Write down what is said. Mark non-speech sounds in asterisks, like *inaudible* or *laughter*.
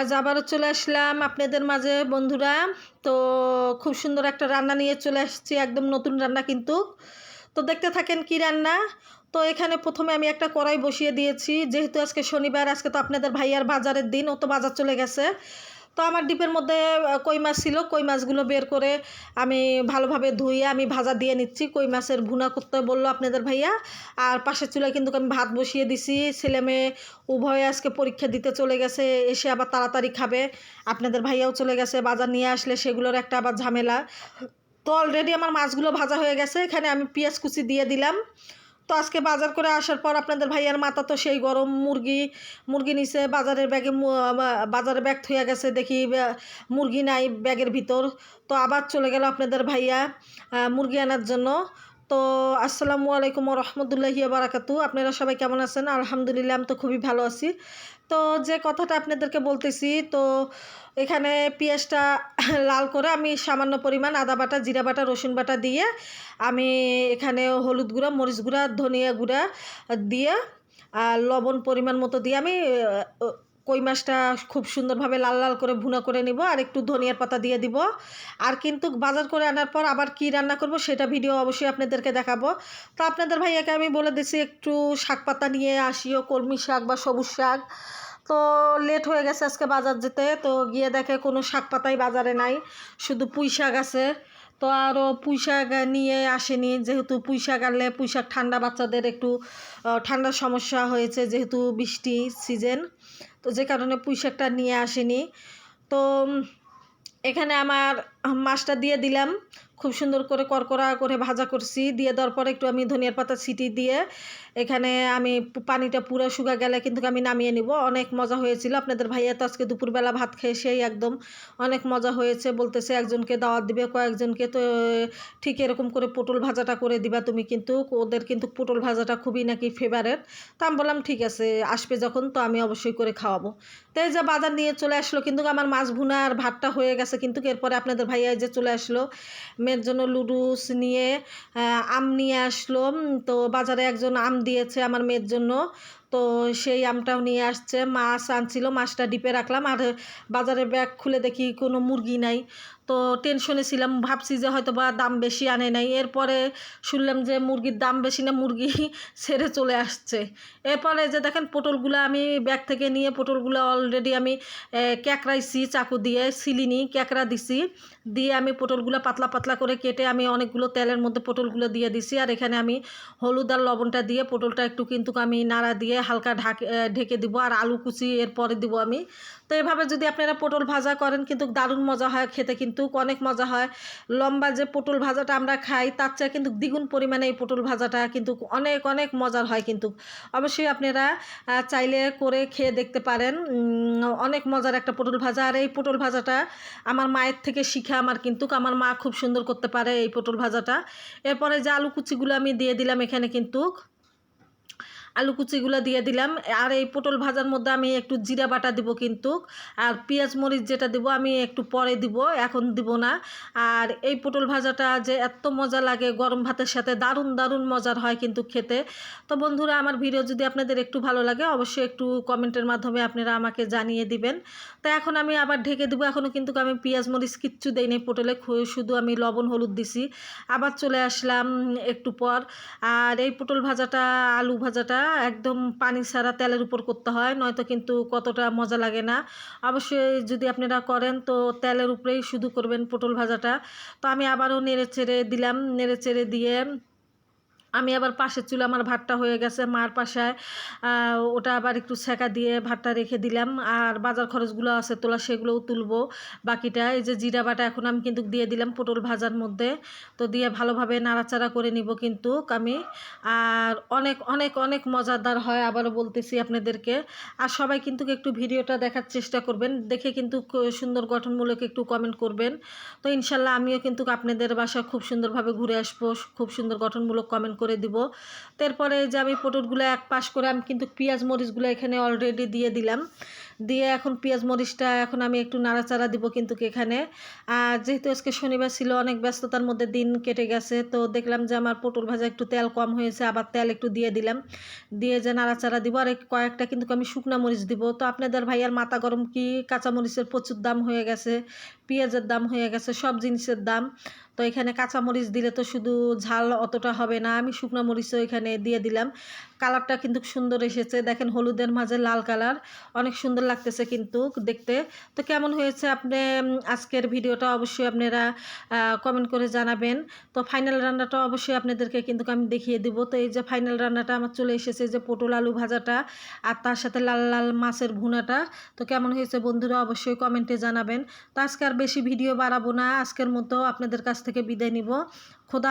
আজ আবারও চলে আসলাম আপনাদের মাঝে, বন্ধুরা। তো খুব সুন্দর একটা রান্না নিয়ে চলে আসছি, একদম নতুন রান্না কিন্তু। তো দেখতে থাকেন কি রান্না। তো এখানে প্রথমে আমি একটা কড়াই বসিয়ে দিয়েছি। যেহেতু আজকে শনিবার, আজকে তো আপনাদের ভাইয়ার বাজারের দিন, ও তো বাজার চলে গেছে। তো আমার ডিপের মধ্যে কই মাছ ছিল, কই মাছগুলো বের করে আমি ভালোভাবে ধুয়ে আমি ভাজা দিয়ে নিচ্ছি। কই মাছের ভুনা করতে বলল আপনাদের ভাইয়া। আর পাশের চুলায় কিন্তু আমি ভাত বসিয়ে দিছি। ছেলে মেয়ে উভয়ে আজকে পরীক্ষা দিতে চলে গেছে, এসে আবার তাড়াতাড়ি খাবে। আপনাদের ভাইয়াও চলে গেছে বাজার নিয়ে আসলে সেগুলোর একটা আবার ঝামেলা। তো অলরেডি আমার মাছগুলো ভাজা হয়ে গেছে, এখানে আমি পেঁয়াজ কুচি দিয়ে দিলাম। তো আজকে বাজার করে আসার পর আপনাদের ভাইয়ার মাথা তো সেই গরম মুরগি মুরগি নিছে, বাজারের ব্যাগে বাজারে ব্যাগ থুয়ে গেছে, দেখি মুরগি নাই ব্যাগের ভিতর। তো আবার চলে গেল আপনাদের ভাইয়া মুরগি আনার জন্য। তো আসসালামু আলাইকুম রহমতুল্লাহি বারাকাতু আপনারা সবাই কেমন আছেন? আলহামদুলিল্লাহ, আমি তো খুবই ভালো আছি। তো যে কথাটা আপনাদেরকে বলতেছি, তো এখানে পেঁয়াজটা *laughs* লাল করে আমি সামান্য পরিমাণ আদা বাটা, জিরা বাটা, রসুন বাটা দিয়ে আমি এখানে হলুদ গুঁড়া, মরিচ গুঁড়া, ধনিয়া গুঁড়া দিয়ে আর লবণ পরিমাণ মতো দিয়ে আমি কই মাছটা খুব সুন্দরভাবে লাল লাল করে ভুনা করে নিব আর একটু ধনিয়ার পাতা দিয়ে দিব। আর কিন্তু বাজার করে আনার পর আবার কি রান্না করব সেটা ভিডিও অবশ্যই আপনাদেরকে দেখাবো। তো আপনাদের ভাইয়াকে আমি বলে দিছি একটু শাক পাতা নিয়ে আসিও, কলমি শাক বা সবুজ শাক। তো লেট হয়ে গেছে আজকে বাজার যেতে, তো গিয়ে দেখে কোনো শাক পাতাই বাজারে নাই, শুধু পুঁই শাক আছে। তো আরও পুঁই শাক নিয়ে আসেনি, যেহেতু পুঁই শাক আনলে পুঁই শাক ঠান্ডা বাচ্চাদের একটু ঠান্ডার সমস্যা হয়েছে যেহেতু বৃষ্টি সিজন তো যে কারণে পুঁই শাকটা নিয়ে আসিনি। তো এখানে আমার মাছটা দিয়ে দিলাম। খুব সুন্দর করে করকরা করে ভাজা করছি। দিয়ে দেওয়ার পরে একটু আমি ধনিয়ার পাতা ছিটি দিয়ে এখানে আমি পানিটা পুরো শুকা গেলে কিন্তু আমি নামিয়ে নিব। অনেক মজা হয়েছিল। আপনাদের ভাইয়া তো আজকে দুপুরবেলা ভাত খেয়ে সেই একদম অনেক মজা হয়েছে। বলতেছে, একজনকে দাওয়াত দিবে, কয়েকজনকে তো, ঠিক এরকম করে পটল ভাজাটা করে দিবা তুমি কিন্তু। ওদের কিন্তু পটল ভাজাটা খুবই নাকি ফেভারেট তা আমি বললাম, ঠিক আছে, আসবে যখন, তো আমি অবশ্যই করে খাওয়াবো। তাই যে বাজার নিয়ে চলে আসলো, কিন্তু আমার মাছ ভুনা আর ভাতটা হয়ে গেছে কিন্তু এরপরে আপনাদের ভাইয়া যে চলে আসলো, মেয়ের জন্য লুডুস নিয়ে আম নিয়ে আসলো। তো বাজারে একজন আম দিয়েছে আমার মেয়ের জন্য। তো সেই আমটাও নিয়ে আসছে। মাছ আনছিল, মাছটা ডিপে রাখলাম আর বাজারে ব্যাগ খুলে দেখি কোনো মুরগি নাই। তো টেনশনে ছিলাম, ভাবছি যে হয়তো বা দাম বেশি আনে নাই। এরপরে শুনলাম যে মুরগির দাম বেশি না, মুরগি *laughs* ছেড়ে চলে আসছে। এরপরে যে দেখেন পটলগুলো আমি ব্যাগ থেকে নিয়ে পটলগুলো অলরেডি আমি ক্যাকড়াইছি চাকু দিয়ে সিলিনি ক্যাকড়া দিছি। দিয়ে আমি পটলগুলো পাতলা পাতলা করে কেটে আমি অনেকগুলো তেলের মধ্যে পটলগুলো দিয়ে দিছি। আর এখানে আমি হলুদ আর লবণটা দিয়ে পটলটা একটু কিন্তু আমি নাড়া দিয়ে হালকা ঢাকে ঢেকে দিব আর আলু কুচি এরপরে দিব আমি। তো এভাবে যদি আপনারা পটল ভাজা করেন, কিন্তু দারুণ মজা হয়, খেতে কিন্তু অনেক মজা হয়। লম্বা যে পটল ভাজাটা আমরা খাই, তার চেয়ে কিন্তু দ্বিগুণ পরিমাণে এই পটল ভাজাটা কিন্তু অনেক অনেক মজার হয় কিন্তু। অবশ্যই আপনারা চাইলে করে খেয়ে দেখতে পারেন। অনেক মজার একটা পটল ভাজা। আর এই পটল ভাজাটা আমার মায়ের থেকে শিখে আমার কিন্তু, আমার মা খুব সুন্দর করতে পারে এই পটল ভাজাটা। এরপরে যে আলু কুচিগুলো আমি দিয়ে দিলাম এখানে কিন্তু আলু কুচিগুলো দিয়ে দিলাম। আর এই পটল ভাজার মধ্যে আমি একটু জিরা বাটা দিব কিন্তু। আর পেঁয়াজ মরিচ যেটা দিব আমি একটু পরে দিব, এখন দিব না। আর এই পটল ভাজাটা যে এত মজা লাগে, গরম ভাতের সাথে দারুণ দারুণ মজার হয় কিন্তু খেতে। তো বন্ধুরা, আমার ভিডিও যদি আপনাদের একটু ভালো লাগে, অবশ্যই একটু কমেন্টের মাধ্যমে আপনারা আমাকে জানিয়ে দিবেন। তো এখন আমি আবার ঢেকে দিব এখনও কিন্তু আমি পেঁয়াজ মরিচ কিচ্ছু দেইনি পটলে শুধু আমি লবণ, হলুদ দিছি। আবার চলে আসলাম একটু পর। আর এই পটল ভাজাটা, আলু ভাজাটা একদম পানি ছাড়া তেলের উপর করতে হয়, নয়তো কিন্তু কতটা মজা লাগে না। অবশ্যই যদি আপনারা করেন তো তেলের উপরেই শুধু করবেন পটল ভাজাটা। তো আমি আবারও নেড়ে চেড়ে দিলাম নেড়ে চেড়ে দিয়ে আমি আবার পাশের চুলে আমার ভাতটা হয়ে গেছে, মার পাশায় ওটা আবার একটু সেকা দিয়ে ভাতটা রেখে দিলাম। আর বাজার খরচগুলো আছে তোলা, সেগুলোও তুলবো। বাকিটা এই যে জিরা বাটা এখন আমি কিন্তু দিয়ে দিলাম পটল ভাজার মধ্যে। তো দিয়ে ভালোভাবে নাড়াচাড়া করে নিব কিন্তু আমি। আর অনেক অনেক অনেক মজাদার হয় আবারও বলতেছি আপনাদেরকে। আর সবাই কিন্তু একটু ভিডিওটা দেখার চেষ্টা করবেন, দেখে কিন্তু সুন্দর গঠনমূলক একটু কমেন্ট করবেন। তো ইনশাল্লাহ আমিও কিন্তু আপনাদের বাসা খুব সুন্দরভাবে ঘুরে আসব, খুব সুন্দর গঠনমূলক কমেন্ট করে দিব। তারপরে যে আমি পটলগুলো এক পাশ করে আমি কিন্তু পেঁয়াজ মরিচগুলো এখানে অলরেডি দিয়ে দিলাম। দিয়ে এখন পেঁয়াজ মরিচটা এখন আমি একটু নাড়াচাড়া দিব কিন্তু এখানে। আর যেহেতু আজকে শনিবার ছিল, অনেক ব্যস্ততার মধ্যে দিন কেটে গেছে, তো দেখলাম যে আমার পটল ভাজা একটু তেল কম হয়েছে, আবার তেল একটু দিয়ে দিলাম। দিয়ে যে নাড়াচাড়া দিব, আর কয়েকটা কিন্তু আমি শুকনা মরিচ দিব। তো আপনাদের ভাইয়ার মাথা গরম কি? কাঁচা মরিচের প্রচুর দাম হয়ে গেছে। পেঁয়াজের দাম হয়ে গেছে, সব জিনিসের দাম। তো এখানে কাঁচা মরিচ দিলে তো শুধু ঝাল অতটা হবে না, আমি শুকনো মরিচও এখানে দিয়ে দিলাম। কালারটা কিন্তু সুন্দর এসেছে, দেখেন হলুদের মাঝে লাল কালার, অনেক সুন্দর লাগতেছে কিন্তু দেখতে। তো কেমন হয়েছে আপনি আজকের ভিডিওটা অবশ্যই আপনারা কমেন্ট করে জানাবেন। তো ফাইনাল রান্নাটা অবশ্যই আপনাদেরকে কিন্তু আমি দেখিয়ে দিব। তো এই যে ফাইনাল রান্নাটা আমার চলে এসেছে যে পটল আলু ভাজাটা আর তার সাথে লাল লাল মাছের ভুনাটা। তো কেমন হয়েছে বন্ধুরা অবশ্যই কমেন্টে জানাবেন। তো আজকে আর বেশি ভিডিও বাড়াবো না। আজকের মতো আপনাদের কাছ থেকে বিদায় নিব। খোদা